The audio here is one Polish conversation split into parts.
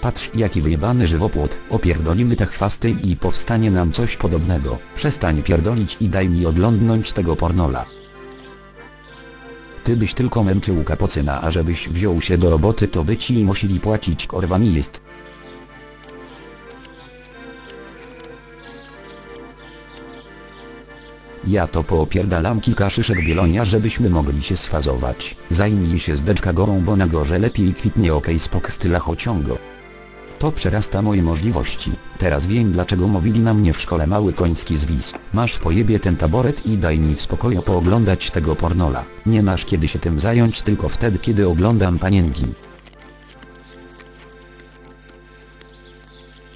Patrz jaki wyjebany żywopłot, opierdolimy te chwasty i powstanie nam coś podobnego. Przestań pierdolić i daj mi oglądnąć tego pornola. Ty byś tylko męczył kapocyna a żebyś wziął się do roboty to by ci musieli płacić korwami jest. Ja to poopierdalam kilka szyszek bielonia żebyśmy mogli się sfazować. Zajmij się z deczka gorą bo na gorze lepiej kwitnie okej spok styla chociągo. To przerasta moje możliwości. Teraz wiem dlaczego mówili na mnie w szkole mały koński zwis. Masz pojebie ten taboret i daj mi w spokoju pooglądać tego pornola. Nie masz kiedy się tym zająć tylko wtedy kiedy oglądam panienki.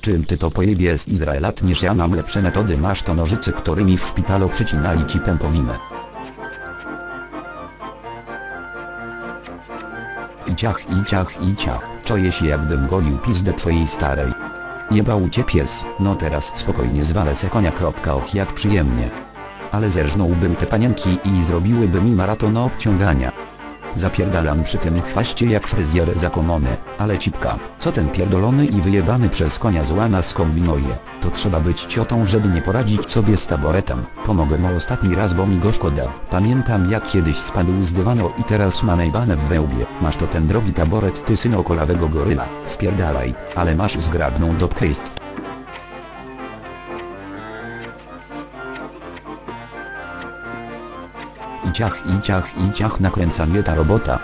Czym ty to pojebie z Izraela tniesz ja mam lepsze metody masz to nożyce którymi w szpitalu przecinali ci pępowinę. I ciach i ciach i ciach, czuję się jakbym golił pizdę twojej starej. Jebał cię pies, no teraz spokojnie zwalę se konia. Och jak przyjemnie. Ale zerżnąłbym te panienki i zrobiłyby mi maraton obciągania. Zapierdalam przy tym chwaście jak fryzjer za komony, ale cipka, co ten pierdolony i wyjebany przez konia złana skombinuje, to trzeba być ciotą żeby nie poradzić sobie z taboretem, pomogę mu ostatni raz bo mi go szkoda, pamiętam jak kiedyś spadł z dywanu i teraz ma najbane w wełbie, masz to ten drogi taboret ty syno kolawego goryla, spierdalaj, ale masz zgrabną dopkę Ciach i ciach i ciach nakręca mnie ta robota.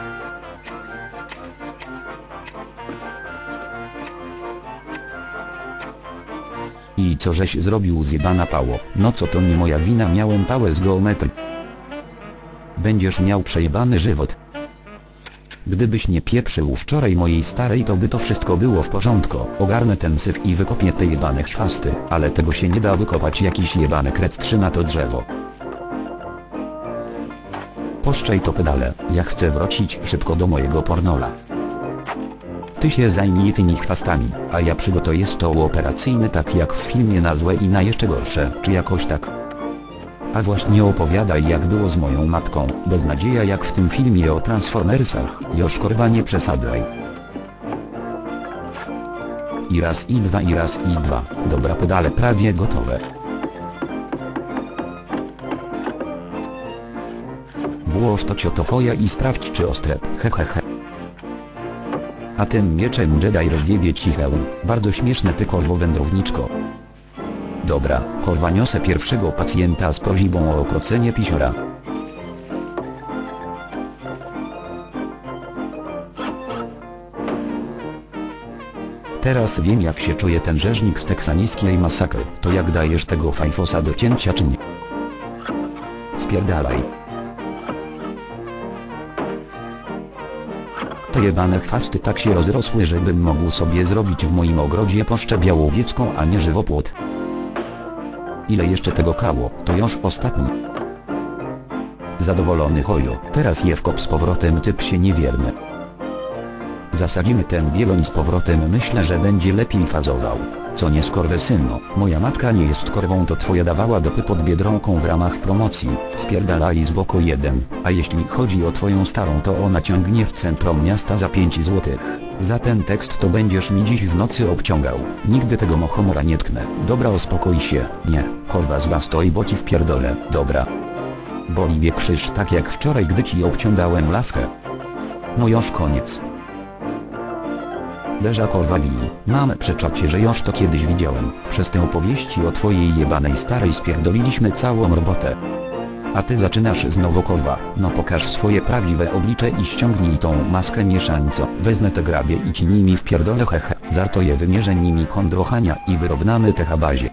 I co żeś zrobił zjebana pało, no co to nie moja wina miałem pałę z geometrii. Będziesz miał przejebany żywot. Gdybyś nie pieprzył wczoraj mojej starej to by to wszystko było w porządku. Ogarnę ten syf i wykopię te jebane chwasty, ale tego się nie da wykopać jakiś jebany kret trzyma to drzewo. Poszczaj to pedale, ja chcę wrócić szybko do mojego pornola. Ty się zajmij tymi chwastami, a ja przygotuję stół operacyjny tak jak w filmie na złe i na jeszcze gorsze, czy jakoś tak. A właśnie opowiadaj jak było z moją matką, beznadzieja jak w tym filmie o Transformersach, już korwa nie przesadzaj. I raz i dwa i raz i dwa, dobra pedale prawie gotowe. Włóż to ciotochoja i sprawdź czy ostre, hehehe. A tym mieczem Jedi rozjebie ci hełm, bardzo śmieszne ty korwo wędrowniczko. Dobra, korwa niosę pierwszego pacjenta z prośbą o okrocenie pisiora. Teraz wiem jak się czuje ten rzeźnik z teksańskiej masakry, to jak dajesz tego fajfosa do cięcia czy nie? Spierdalaj. Te chwasty tak się rozrosły żebym mógł sobie zrobić w moim ogrodzie poszczę białowiecką a nie żywopłot. Ile jeszcze tego kało, to już ostatni. Zadowolony hojo, teraz je wkop z powrotem typ się niewierny. Zasadzimy ten wieloń z powrotem myślę że będzie lepiej fazował. Co nie skorwesyno, moja matka nie jest korwą to twoja dawała dopy pod biedronką w ramach promocji, spierdalali z boku jeden, a jeśli chodzi o twoją starą to ona ciągnie w centrum miasta za 5 złotych. Za ten tekst to będziesz mi dziś w nocy obciągał, nigdy tego mochomora nie tknę. Dobra uspokój się, nie, korwa z was stoi bo ci wpierdolę, dobra. Boli mnie krzyż tak jak wczoraj gdy ci obciągałem laskę. No już koniec. Leża korwali, mam przeczacie że już to kiedyś widziałem, przez tę opowieści o twojej jebanej starej spierdoliliśmy całą robotę. A ty zaczynasz znowu korwa, no pokaż swoje prawdziwe oblicze i ściągnij tą maskę mieszańco, wezmę te grabie i ci nimi wpierdolę hehe, za to je wymierzę nimi kondrochania i wyrównamy te habazie.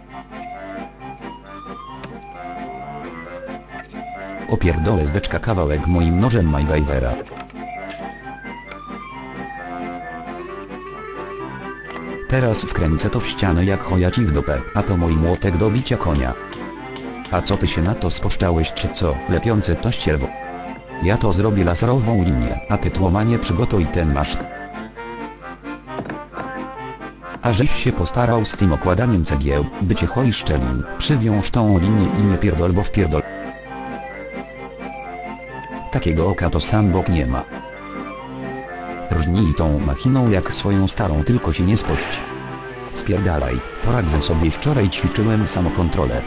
Opierdolę z beczka kawałek moim nożem MacGyvera. Teraz wkręcę to w ścianę jak choja ci w dupę, a to mój młotek do bicia konia. A co ty się na to sposzczałeś czy co, lepiące to ścierwo? Ja to zrobię laserową linię, a ty tłomanie przygotuj ten masz. A żeś się postarał z tym okładaniem cegieł, by cię choj szczelił, przywiąż tą linię i nie pierdol bo wpierdol. Takiego oka to sam Bóg nie ma. Rżnij tą machiną jak swoją starą tylko się nie spość. Spierdalaj, poradzę sobie wczoraj ćwiczyłem samokontrolę.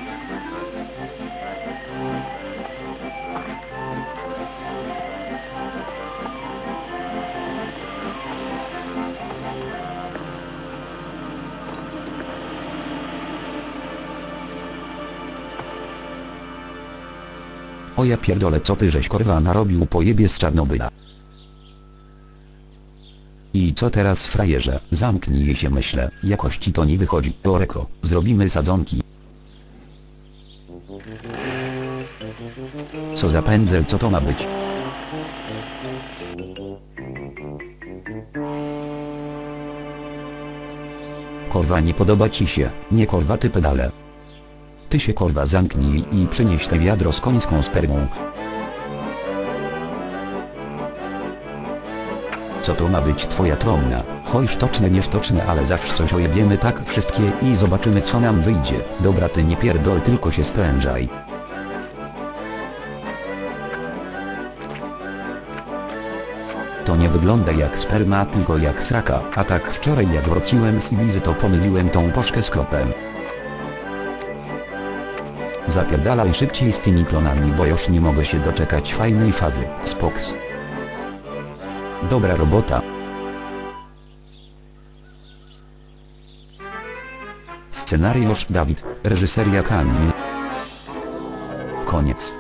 O ja pierdolę co ty żeś korwa narobił pojebie z Czarnobyla. I co teraz frajerze, zamknij się myślę, jakości to nie wychodzi, Oreko, zrobimy sadzonki. Co za pędzel co to ma być? Korwa nie podoba ci się, nie korwa ty pedale. Ty się korwa zamknij i przynieś te wiadro z końską spermą. Co to ma być twoja trumna? Choj sztoczne nie sztoczne ale zawsze coś ojebiemy tak wszystkie i zobaczymy co nam wyjdzie. Dobra ty nie pierdol tylko się sprężaj. To nie wygląda jak sperma tylko jak sraka, a tak wczoraj jak wróciłem z Ibizy to pomyliłem tą poszkę z kropem. Zapierdalaj szybciej z tymi plonami bo już nie mogę się doczekać fajnej fazy, spoks. Dobra robota. Scenariusz Dawid, reżyseria Kamil. Koniec.